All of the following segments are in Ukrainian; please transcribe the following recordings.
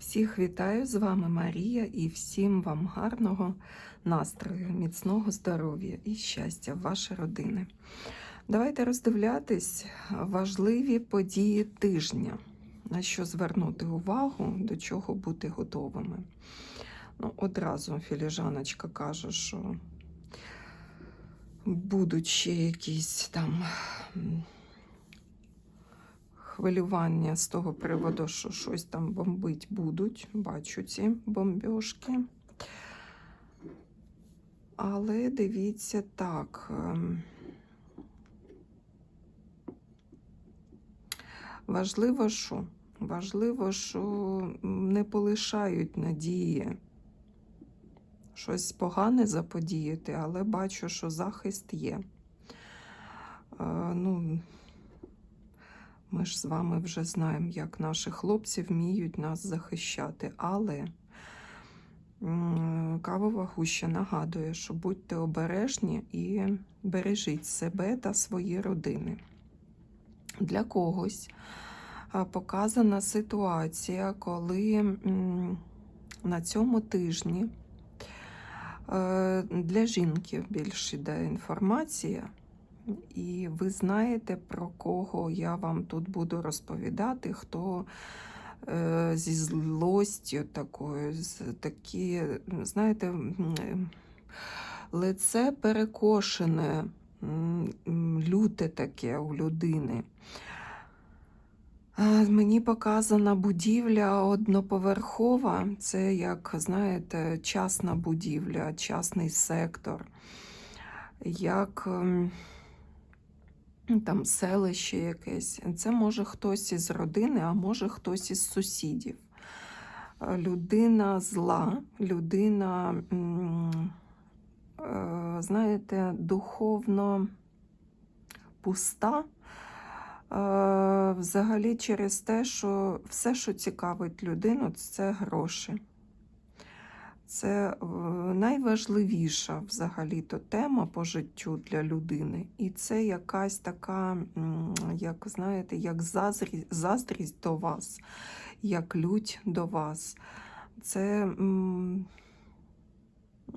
Всіх вітаю, з вами Марія і всім вам гарного настрою, міцного здоров'я і щастя в ваші родини. Давайте роздивлятись важливі події тижня, на що звернути увагу, до чого бути готовими. Ну, одразу філіжаночка каже, що будуть ще якісь там хвилювання з того приводу, що щось там бомбить будуть. Бачу ці бомбьошки. Але дивіться так. ем, Важливо, що? Важливо, що не полишають надії щось погане заподіяти, але бачу, що захист є. Е, ну, ми ж з вами вже знаємо, як наші хлопці вміють нас захищати. Але кавова гуща нагадує, що будьте обережні і бережіть себе та свої родини. Для когось показана ситуація, коли на цьому тижні е, для жінки більш іде інформація. І ви знаєте, про кого я вам тут буду розповідати, хто е, зі злостю такою, з такі, знаєте, лице перекошене, люте таке у людини. Мені показана будівля одноповерхова, це як, знаєте, частна будівля, частний сектор, як там селище якесь. Це може хтось із родини, а може хтось із сусідів. Е, Людина зла, людина, е, знаєте, духовно пуста. Е, Взагалі через те, що все, що цікавить людину, це гроші. Це е, найважливіша взагалі-то тема по життю для людини. І це якась така, як знаєте, як зазрі- заздрість до вас, як лють до вас. Це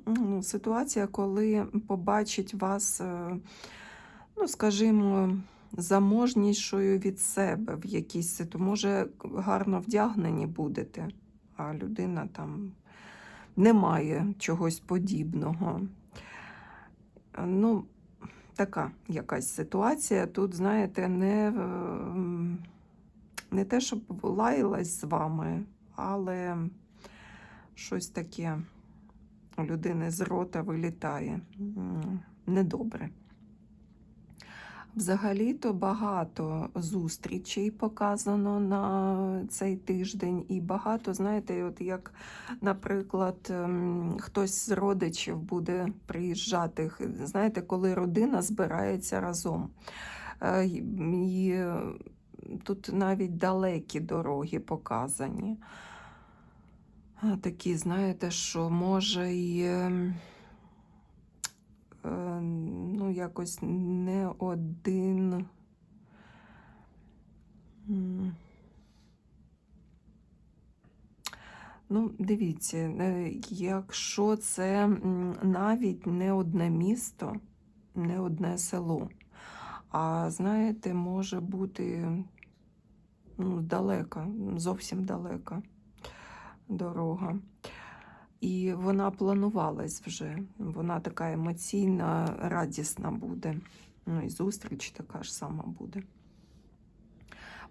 ну, ситуація, коли побачить вас, е, ну, скажімо, заможнішою від себе в якійсь ситуації. Може, гарно вдягнені будете, а людина там немає чогось подібного. Ну, така якась ситуація. Тут, знаєте, не, ем, не те, щоб лаялась з вами, але щось таке у людини з рота вилітає. Недобре. Взагалі-то багато зустрічей показано на цей тиждень, і багато, знаєте, от як, наприклад, ем, хтось з родичів буде приїжджати. Знаєте, коли родина збирається разом. Е, І е, тут навіть далекі дороги показані. Такі, знаєте, що може і. Е, ну, якось не один. Ну, дивіться, е, якщо це навіть не одне місто, не одне село, а знаєте, може бути ну, далека, зовсім далека дорога. І вона планувалась вже. Вона така емоційна, радісна буде. Ну і зустріч така ж сама буде.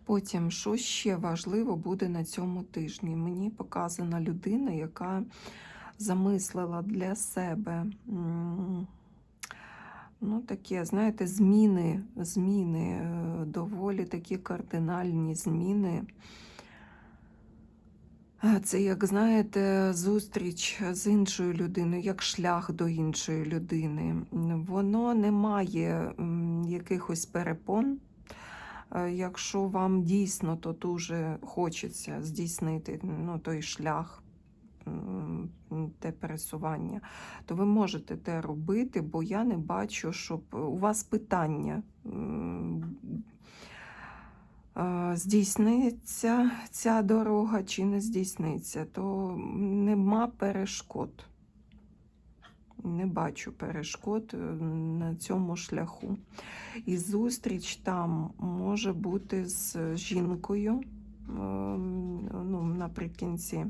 Потім, що ще важливо буде на цьому тижні? Мені показана людина, яка замислила для себе ну, таке, знаєте, зміни, зміни, е, доволі такі кардинальні зміни. Це, як знаєте, зустріч з іншою людиною, як шлях до іншої людини. Воно не має якихось перепон. Якщо вам дійсно то дуже хочеться здійснити ну, той шлях, те пересування, то ви можете те робити, бо я не бачу, щоб у вас питання. Здійсниться ця дорога чи не здійсниться, то нема перешкод. Не бачу перешкод е, на цьому шляху. І зустріч там може бути з жінкою ем, ну, наприкінці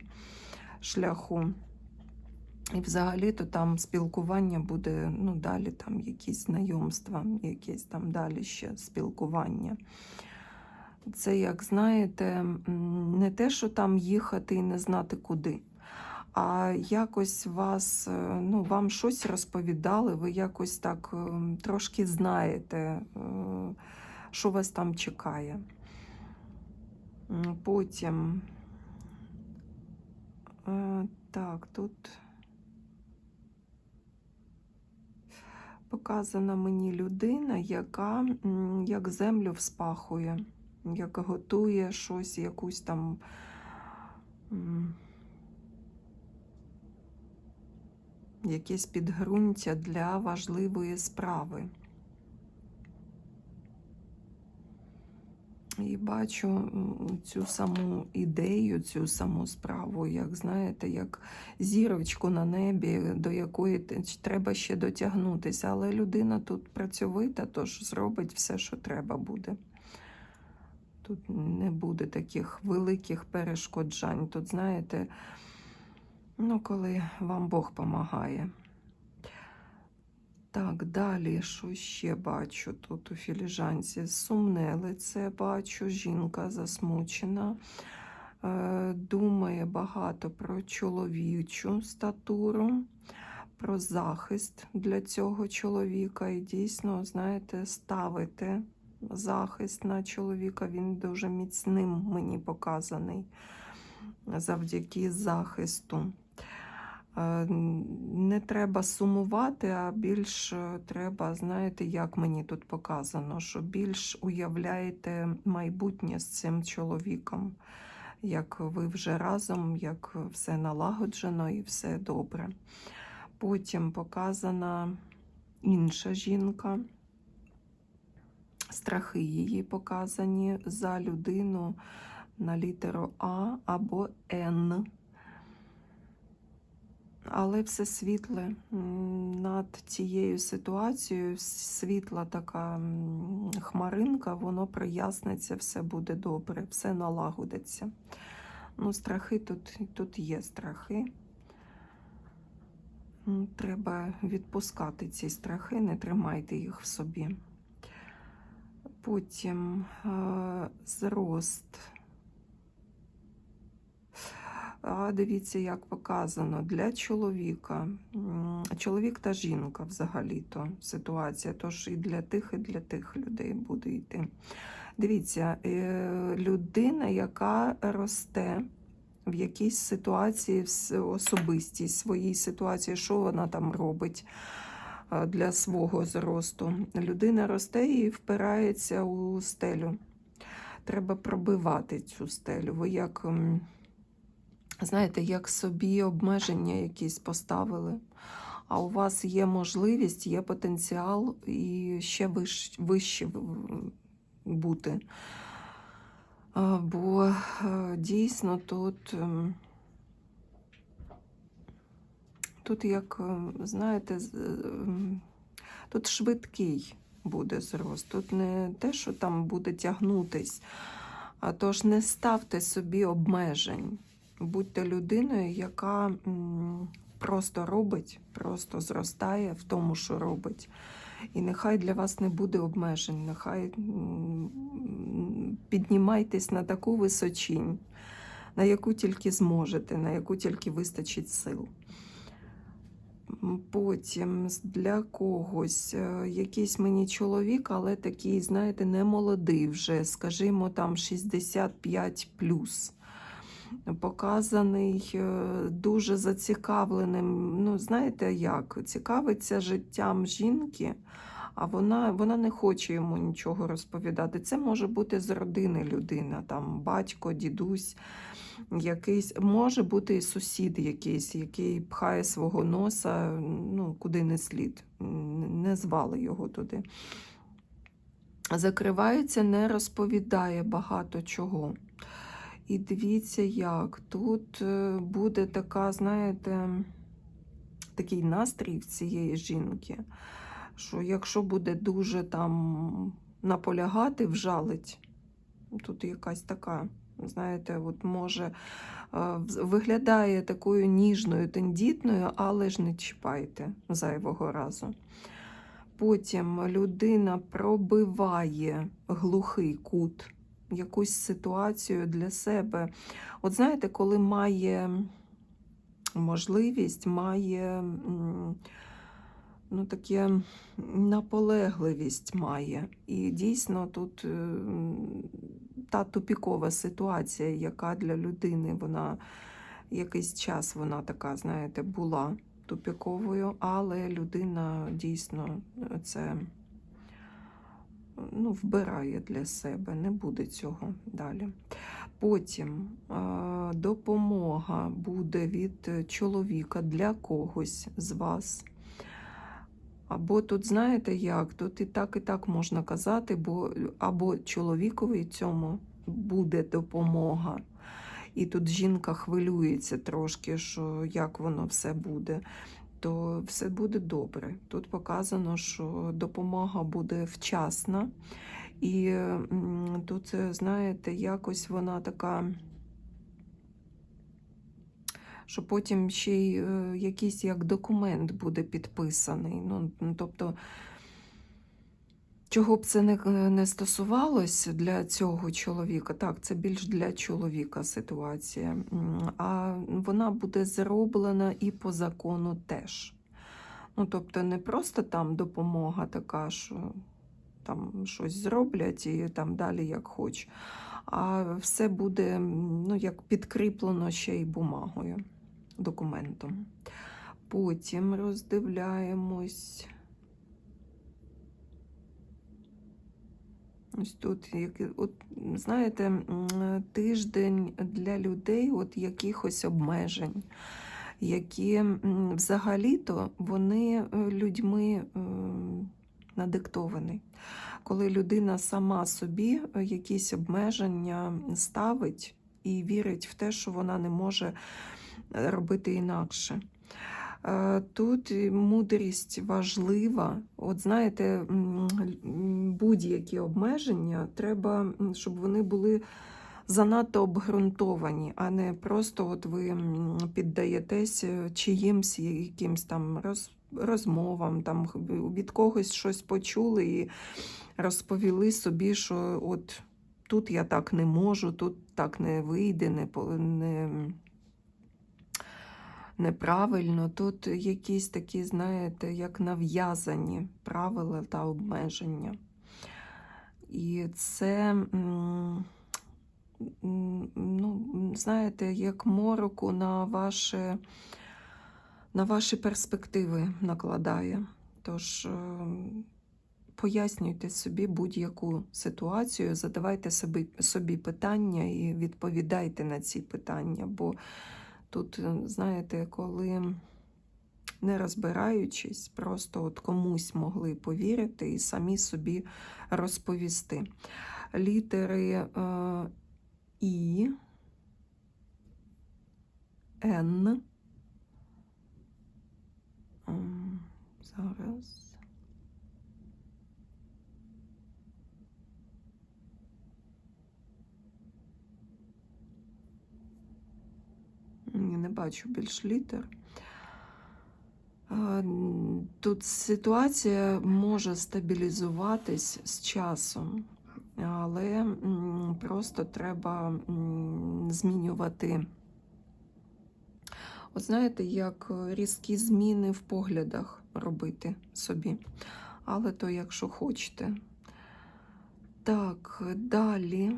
шляху. І взагалі-то там спілкування буде, ну, далі там якісь знайомства, якесь там далі ще спілкування. Це, як знаєте, не те, що там їхати і не знати куди, а якось вас, е, ну, вам щось розповідали, ви якось так е, трошки знаєте, е, що вас там чекає. Потім. Так, тут. Показана мені людина, яка як землю вспахує, як готує щось, якусь там. Якесь підґрунтя для важливої справи. І бачу цю саму ідею, цю саму справу, як знаєте, як зірочку на небі, до якої треба ще дотягнутися. Але людина тут працьовита, тож зробить все, що треба буде. Тут не буде таких великих перешкоджань. Тут, знаєте, ну, коли вам Бог помагає. Так, далі, що ще бачу тут у філіжанці? Сумне лице бачу, жінка засмучена, е, думає багато про чоловічу статуру, про захист для цього чоловіка. І дійсно, знаєте, ставити захист на чоловіка, він дуже міцним мені показаний завдяки захисту. Е, Не треба сумувати, а більш е, треба, знаєте, як мені тут показано, що більш уявляєте майбутнє з цим чоловіком, як ви вже разом, як все налагоджено і все добре. Потім показана інша жінка, страхи її показані за людину на літеру А або Н але все світле над цією ситуацією, світла така хмаринка, воно проясниться, все буде добре, все налагодиться. Ну, страхи тут, тут є страхи. Треба відпускати ці страхи, не тримайте їх в собі. Потім е, зрост. А дивіться, як показано для чоловіка. Чоловік та жінка взагалі-то ситуація. Тож і для тих, і для тих людей буде йти. Дивіться, е, людина, яка росте в якійсь ситуації, в особистій своїй ситуації, що вона там робить для свого зросту. Людина росте і впирається у стелю. Треба пробивати цю стелю. Ви як. знаєте, як собі обмеження якісь поставили. А у вас є можливість, є потенціал і ще вищ, вище бути. Бо е, дійсно тут, тут як, е, знаєте, ем, тут швидкий буде зрост. Тут не те, що там буде тягнутись, а тож не ставте собі обмежень. Будьте людиною, яка просто робить, просто зростає в тому, що робить. І нехай для вас не буде обмежень, нехай піднімайтесь на таку височінь, на яку тільки зможете, на яку тільки вистачить сил. Потім для когось е, якийсь мені чоловік, але такий, знаєте, не молодий вже, скажімо, там 65 плюс. Показаний е, дуже зацікавленим. Ну, знаєте як? Цікавиться життям жінки, а вона, вона не хоче йому нічого розповідати. Це може бути з родини людина, там батько, дідусь, якийсь, може бути і сусід якийсь, який пхає свого носа, ну, куди не слід. Не звали його туди. закривається, не розповідає багато чого. І дивіться, як тут е, буде така, знаєте, такий настрій в цієї жінки, що якщо буде дуже там наполягати, вжалить, тут якась така, знаєте, от може е, виглядає такою ніжною, тендітною, але ж не чіпайте зайвого разу. Потім людина пробиває глухий кут, якусь ситуацію для себе. От знаєте, коли має можливість, має ну, таке наполегливість має. І дійсно тут е, та тупікова ситуація, яка для людини вона якийсь час вона така, знаєте, була тупіковою, але людина дійсно це ну, вбирає для себе, не буде цього далі. Потім е, допомога буде від чоловіка для когось з вас. Або тут, знаєте як, тут і так, і так можна казати, бо або чоловікові цьому буде допомога. І тут жінка хвилюється трошки, що як воно все буде, то все буде добре. Тут показано, що допомога буде вчасна. І тут, е, знаєте, якось вона така, що потім ще й е, якийсь як документ буде підписаний. Ну, тобто, чого б це не, не стосувалось для цього чоловіка, так, це більш для чоловіка ситуація. А вона буде зроблена і по закону теж. Ну, тобто, не просто там допомога така, що там щось зроблять і там далі як хоч. А все буде ну, як підкріплено ще й бумагою, документом. Потім роздивляємось. Ось тут, як, от, знаєте, тиждень для людей от якихось обмежень, які взагалі-то вони е, людьми надиктовані. Коли людина сама собі е, якісь обмеження ставить і вірить в те, що вона не може е, робити інакше. Е, Тут мудрість важлива. От знаєте, будь-які обмеження треба, щоб вони були занадто обґрунтовані, а не просто от ви піддаєтесь чиїмсь якимсь там роз, розмовам, там від когось щось почули і розповіли собі, що от тут я так не можу, тут так не вийде, не, не, неправильно. Тут якісь такі, знаєте, як нав'язані правила та обмеження. І це, ну, знаєте, як мороку на ваше, на ваші перспективи накладає. Тож е, пояснюйте собі будь-яку ситуацію, задавайте собі, собі питання і відповідайте на ці питання. Бо тут, е, знаєте, коли не розбираючись, просто от комусь могли повірити і самі собі розповісти. Літери е, І, Н. Зараз. Не бачу більш літер. Тут ситуація може стабілізуватись з часом, але просто треба змінювати. От знаєте, як різкі зміни в поглядах робити собі. Але то, якщо хочете. Так, далі.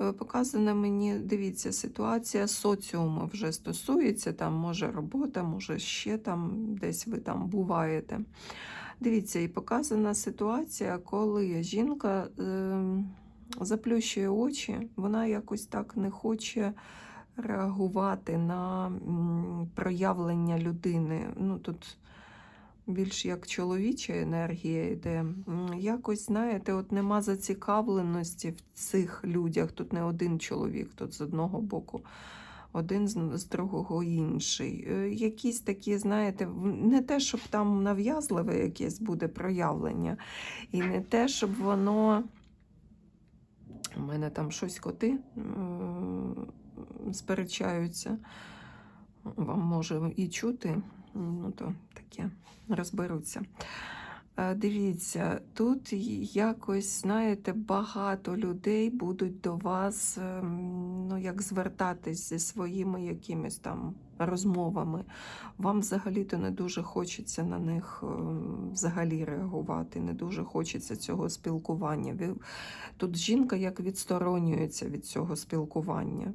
Е, Показана мені, дивіться, ситуація соціуму вже стосується, там може робота, може ще там десь ви там буваєте. Дивіться, і показана ситуація, коли жінка е, заплющує очі, вона якось так не хоче реагувати на проявлення людини. Ну, тут більш як чоловіча енергія йде. Якось, знаєте, от нема зацікавленості в цих людях. Тут не один чоловік, тут з одного боку. Один з, другого інший. Е, Якісь такі, знаєте, не те, щоб там нав'язливе якесь буде проявлення, і не те, щоб воно. У мене там щось коти е, сперечаються. Вам може і чути, ну то таке розберуться. Е, Дивіться, тут якось, знаєте, багато людей будуть до вас, ем, ну, як звертатись зі своїми якимись там розмовами. Вам взагалі-то не дуже хочеться на них ем, взагалі реагувати, не дуже хочеться цього спілкування. Тут жінка як відсторонюється від цього спілкування.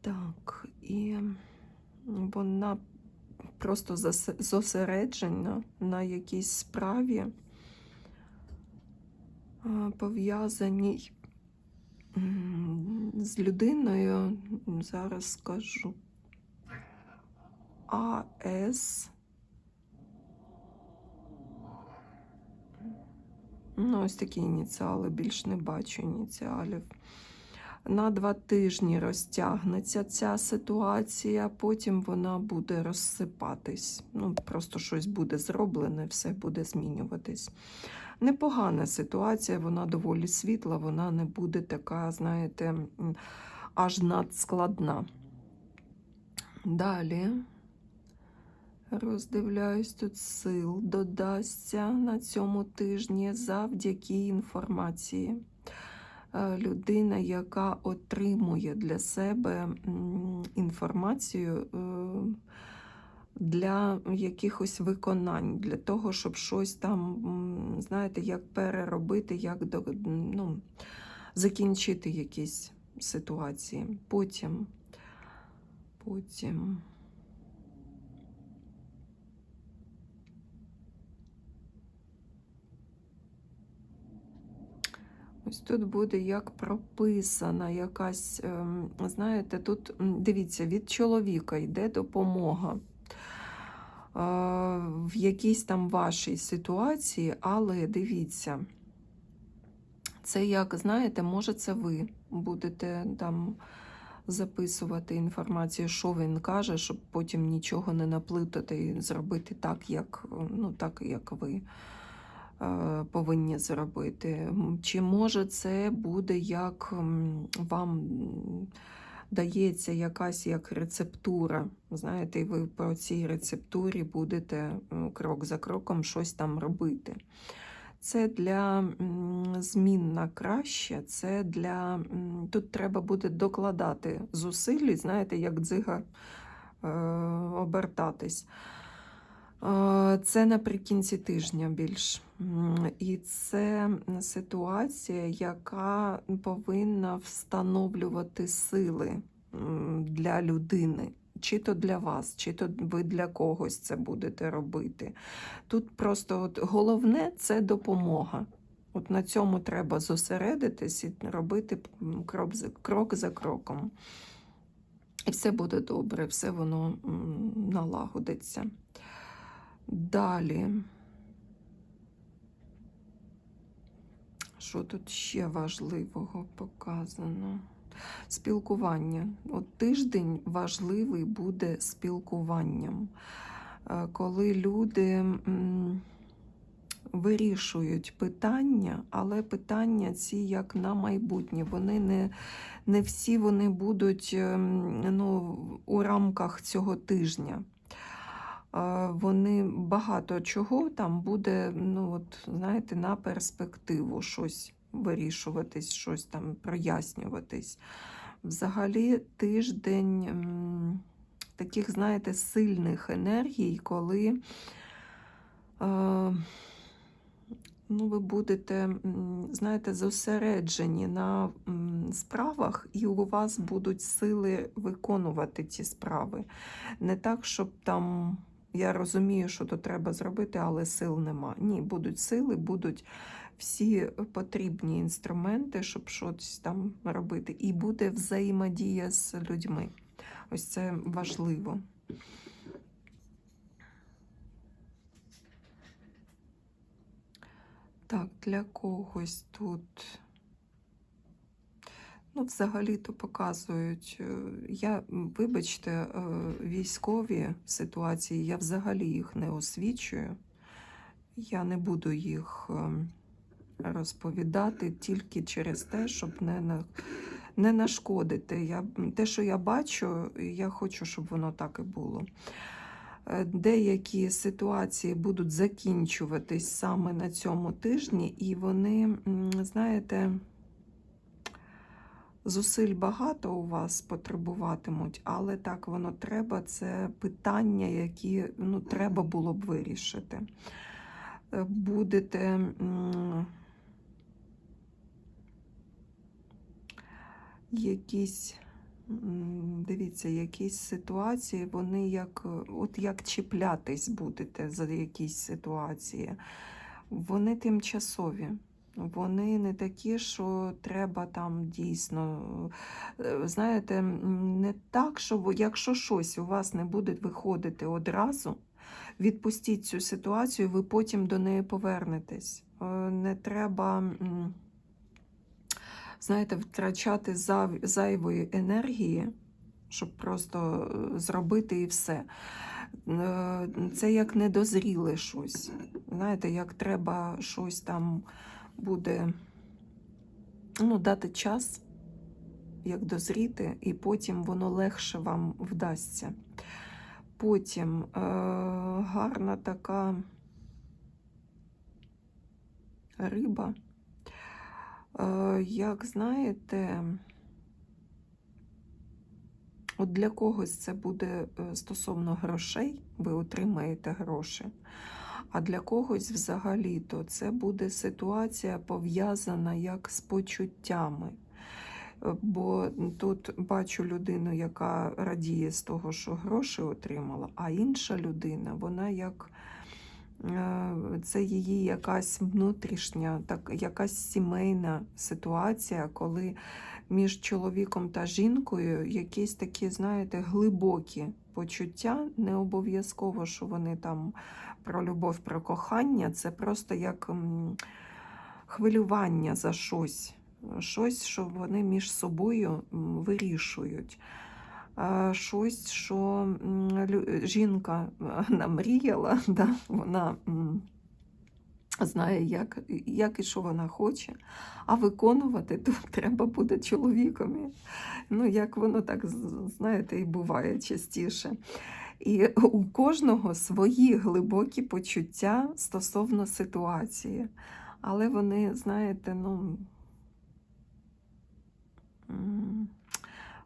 Так, і вона просто зосереджена на якійсь справі, пов'язаній з людиною, зараз скажу, АС. Ну, ось такі ініціали, більш не бачу ініціалів. На два тижні розтягнеться ця ситуація, потім вона буде розсипатись. Ну, просто щось буде зроблене, все буде змінюватись. Непогана ситуація, вона доволі світла, вона не буде така, знаєте, аж надскладна. Далі роздивляюсь, тут сил додасться на цьому тижні завдяки інформації. Е, Людина, яка отримує для себе інформацію е, для якихось виконань, для того, щоб щось там, знаєте, як переробити, як ну, закінчити якісь ситуації. Потім, потім. Ось тут буде як прописана якась, ем, знаєте, тут дивіться, від чоловіка йде допомога е, в якійсь там вашій ситуації, але дивіться, це як, знаєте, може, це ви будете там записувати інформацію, що він каже, щоб потім нічого не наплутати і зробити так, як, ну, так, як ви повинні зробити. Чи може це буде як вам дається якась як рецептура? Знаєте, і ви по цій рецептурі будете крок за кроком щось там робити. Це для змін на краще, це для тут треба буде докладати зусиль, знаєте, як дзига е, обертатись. Це наприкінці тижня більш. І це ситуація, яка повинна встановлювати сили для людини. Чи то для вас, чи то ви для когось це будете робити. Тут просто от головне це допомога. От на цьому треба зосередитись і робити крок за, крок за кроком. І все буде добре, все воно налагодиться. Далі. Що тут ще важливого показано? Спілкування. От тиждень важливий буде спілкуванням, Е, коли люди вирішують питання, але питання ці як на майбутнє. Вони не, не всі вони будуть ем, ну, у рамках цього тижня. Вони багато чого там буде, ну от знаєте, на перспективу щось вирішуватись, щось там прояснюватись. Взагалі, тиждень таких, знаєте, сильних енергій, коли ну, ви будете, знаєте, зосереджені на справах, і у вас будуть сили виконувати ці справи. Не так, щоб там Я розумію, що то треба зробити, але сил нема. Ні, будуть сили, будуть всі потрібні інструменти, щоб щось там робити. І буде взаємодія з людьми. Ось це важливо. Так, для когось тут. Ну, взагалі-то показують. е, Я, вибачте, е, військові ситуації, я взагалі їх не освічую. Я не буду їх ем, розповідати тільки через те, щоб не, на, не нашкодити. Я, те, що я бачу, я хочу, щоб воно так і було. Е, Деякі ситуації будуть закінчуватись саме на цьому тижні, і вони, знаєте, зусиль багато у вас потребуватимуть, але так воно треба. Це питання, які ну, треба було б вирішити. Е, Будете. Якісь, дивіться, якісь ситуації, вони як, от як чіплятись будете за якісь ситуації. Вони тимчасові. Вони не такі, що треба там дійсно. е, Знаєте, не так, що якщо щось у вас не буде виходити одразу, відпустіть цю ситуацію, ви потім до неї повернетесь. Е, Не треба. знаєте, втрачати зайвої енергії, щоб просто е, зробити і все. Це як недозріле щось. Знаєте, як треба щось там буде ну, дати час, як дозріти, і потім воно легше вам вдасться. Потім е, гарна така риба. Е, Як знаєте, от для когось це буде е, стосовно грошей, ви отримаєте гроші, а для когось взагалі то це буде ситуація пов'язана як з почуттями. Е, Бо тут бачу людину, яка радіє з того, що гроші отримала, а інша людина, вона як е, це її якась внутрішня, так, якась сімейна ситуація, коли між чоловіком та жінкою якісь такі, знаєте, глибокі почуття. Не обов'язково, що вони там про любов, про кохання, це просто як хвилювання за щось. Щось, що вони між собою вирішують. Щось, що жінка е, намріяла, да? вона знає, як, як і що вона хоче, а виконувати тут треба буде чоловікові. Ну, як воно так, знаєте, і буває частіше. І у кожного свої глибокі почуття стосовно ситуації. Але вони, знаєте, ну.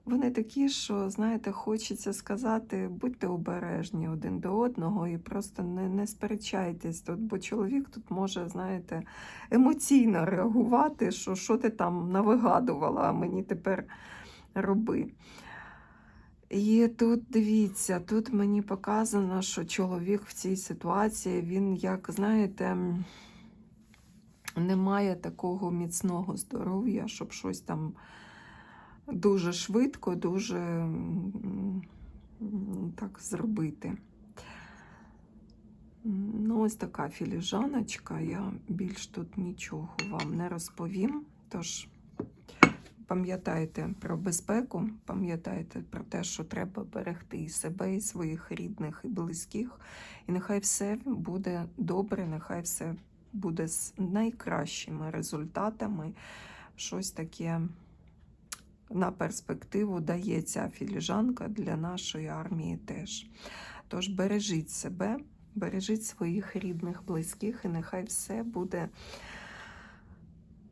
Вони такі, що, знаєте, хочеться сказати, будьте обережні один до одного і просто не, не сперечайтесь тут, бо чоловік тут може, знаєте, емоційно реагувати, що що ти там навигадувала, а мені тепер роби. І тут дивіться, тут мені показано, що чоловік в цій ситуації, він, як, знаєте, не має такого міцного здоров'я, щоб щось там дуже швидко, дуже так зробити. Ну, ось така філіжаночка. Я більш тут нічого вам не розповім. Тож пам'ятайте про безпеку, пам'ятайте про те, що треба берегти і себе, і своїх рідних, і близьких. І нехай все буде добре, нехай все буде з найкращими результатами. Щось таке на перспективу дає ця філіжанка для нашої армії теж. Тож бережіть себе, бережіть своїх рідних, близьких, і нехай все буде,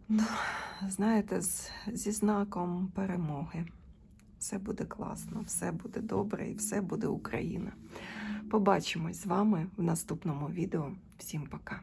ну, знаєте, з, зі знаком перемоги. Все буде класно, все буде добре і все буде Україна. Побачимось з вами в наступному відео. Всім пока!